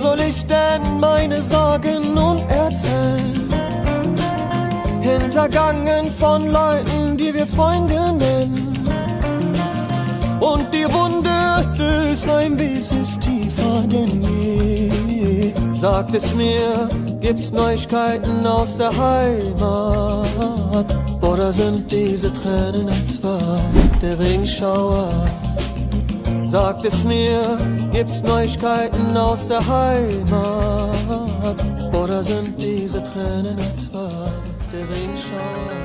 soll ich denn meine Sorgen nun erzählen? Hintergangen von Leuten, die wir Freunde nennen. Und die Wunde des Heimwehs ist tiefer denn je. Sagt es mir, gibt's Neuigkeiten aus der Heimat? Oder sind diese Tränen etwa der Regenschauer? Sagt es mir, gibt's Neuigkeiten aus der Heimat? Oder sind diese Tränen etwa der Regenschauer?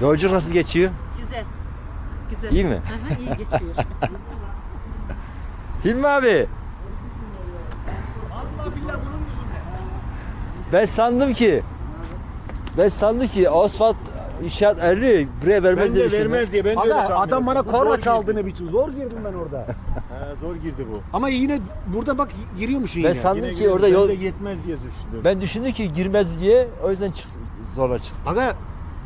Yolculuk nasıl geçiyor? Güzel. Güzel. İyi mi? Hı hı, iyi geçiyor. Hilmi abi. Ben sandım ki ben sandım ki asfalt inşaat erli buraya vermez Ben diye de düşündüm. vermez diye ben de öyle Aga adam bana. Zor korna girdi. çaldığını biçim. Zor girdim ben orada. He, zor girdi bu. Ama yine burada bak giriyormuşsun Ben yine. sandım Yine ki girdi, orada ben yol de yetmez diye düşündüm. ben düşündüm ki girmez diye o yüzden çıktı zorla çıktı. Aga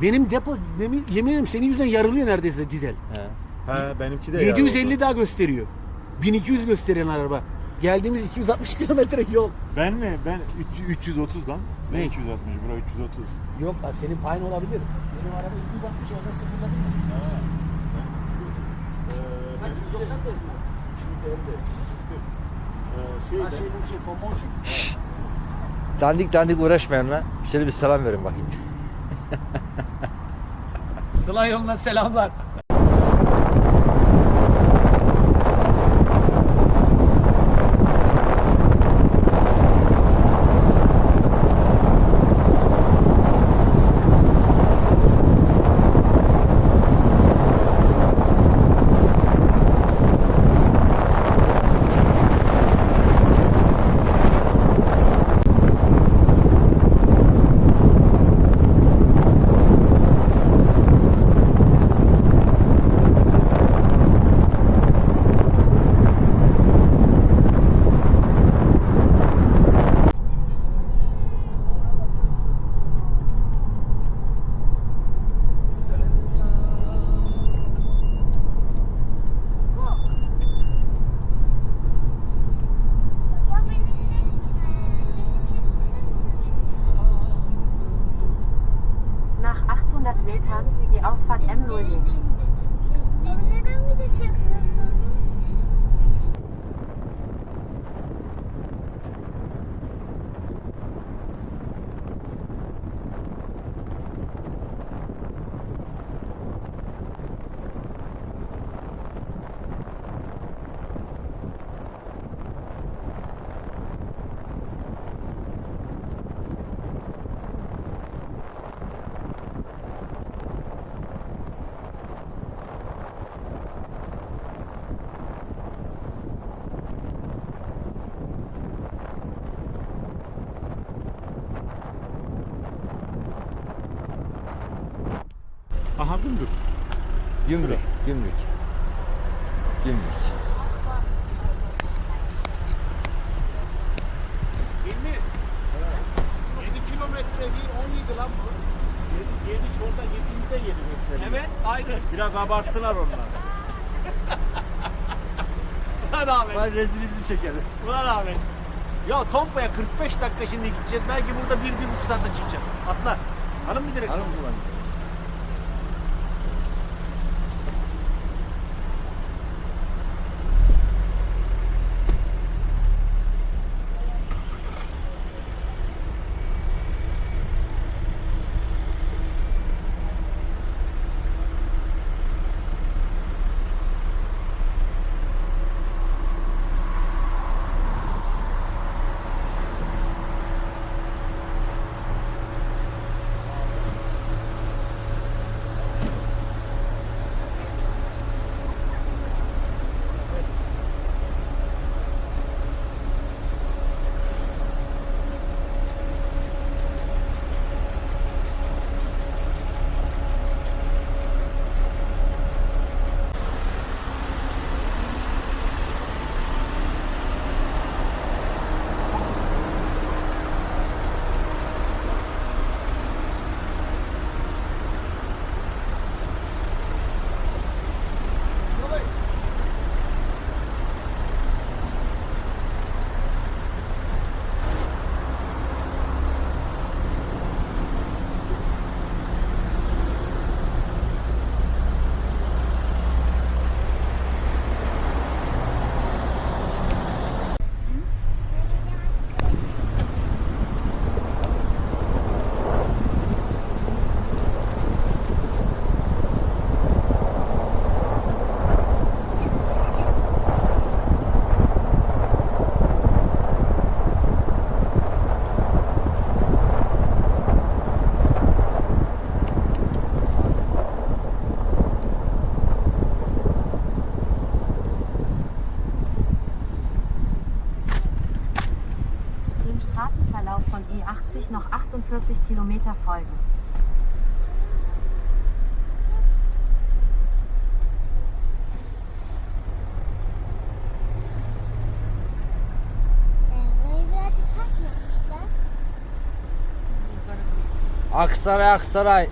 benim depo yemin, yemin ederim senin yüzünden yarılıyor neredeyse dizel. He. He, benimki de 750 ya oldu. daha gösteriyor. 1200 gösteren araba. Geldiğimiz 260 kilometre yol. Ben mi? Ben 300 330 lan. Ne Ne? 260? Bura 330. Yok lan senin payın olabilir. Benim araba 260 orada sıfırladım. Kaç 190 mı? Şey, Ha şey bu şey Fomotion. Dandik dandik uğraşmayın lan. Şöyle bir selam verin bakayım. Sıla yoluna selamlar. Aha gümrük. Gümrük, gümrük. Gümrük. Hilmi. 7 kilometre değil 17 lan bu. Yedi, yedi şurada yediğimizde yedi gösteriyor. Evet aynı. Biraz abarttılar onlar. Ulan Ahmet. Ben rezilliğini çekerim. Ulan Ahmet. Ya Tompa'ya 45 dakika şimdi gideceğiz. Belki burada bir, bir buçuk saatte çıkacağız. Atla. Hanım bir direksiyon Hanım. Aksaray, Aksaray.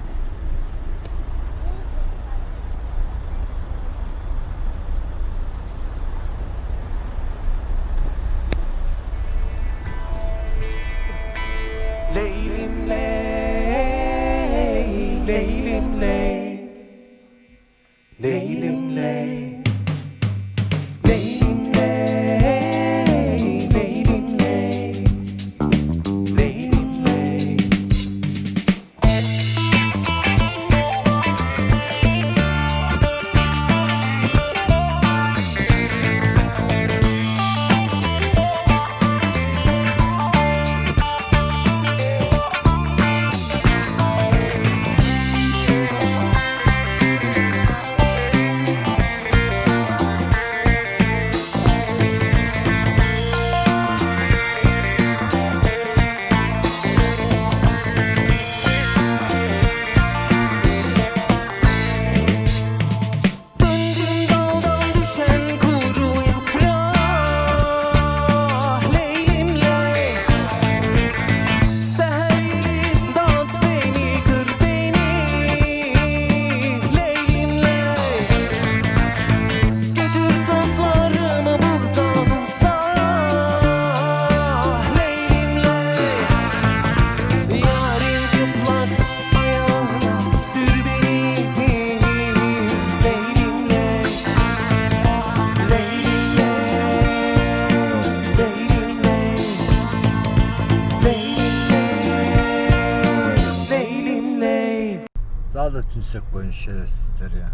Üstünüze koyun şerefsizler ya.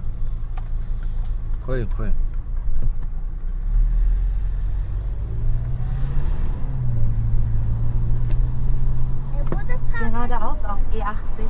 coi koyun. Er Geradeaus auf E80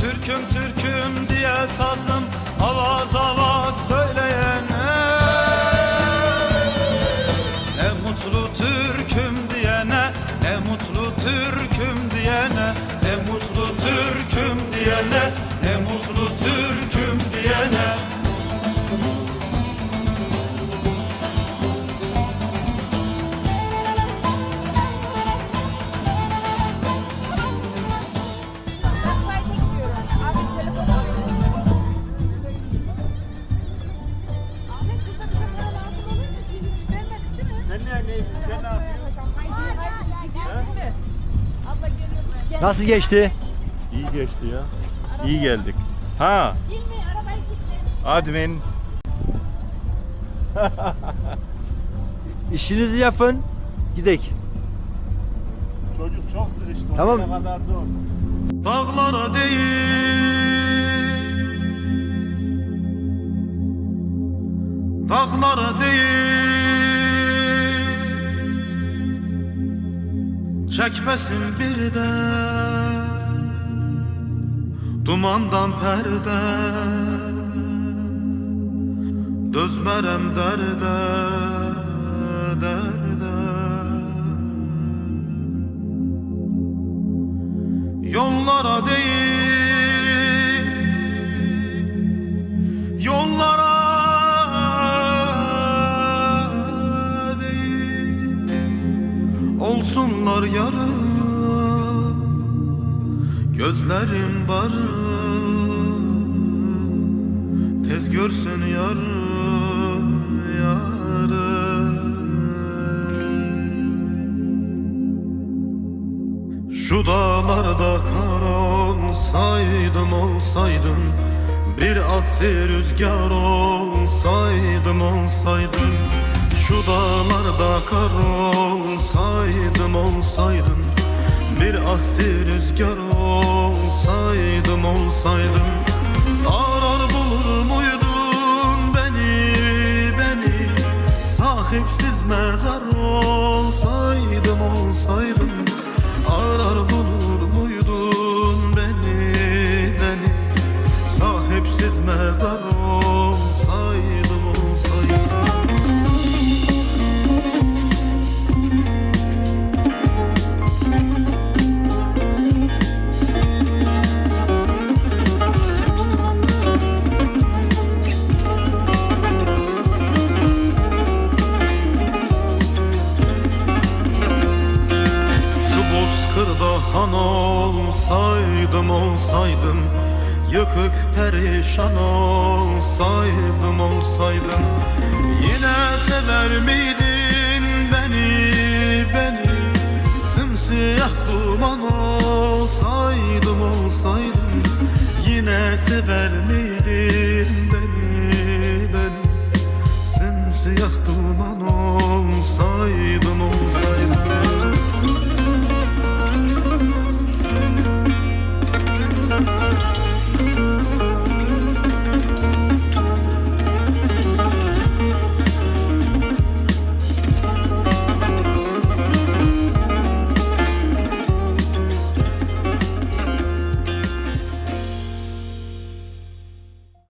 Türküm Türküm diye sazım. Avaz avaz Nasıl geçti? İyi geçti ya. İyi geldik. Ha. Admin. İşinizi yapın. Gidek. Çocuk çok sıkıştı. Tamam. Oraya kadar dur. Dağlara değil Dağlara değil Çekmesin bir de Dumandan perde Dözmerem derde Derde. Yollara değil Olsunlar yarı Gözlerim barı. Tez görsün yarı Yarı. Şu dağlarda kar olsaydım olsaydım Bir asir rüzgar olsaydım olsaydım şu dağlarda kar olsaydım olsaydım Bir asil rüzgar olsaydım olsaydım Arar bulur muydun beni beni? Sahipsiz mezar olsaydım olsaydım Arar bulur muydun beni beni? Sahipsiz mezar olsaydım perişan olsaydım olsaydım. Yine sever miydin beni beni? Simsiyah duman olsaydım olsaydım. Yine sever miydin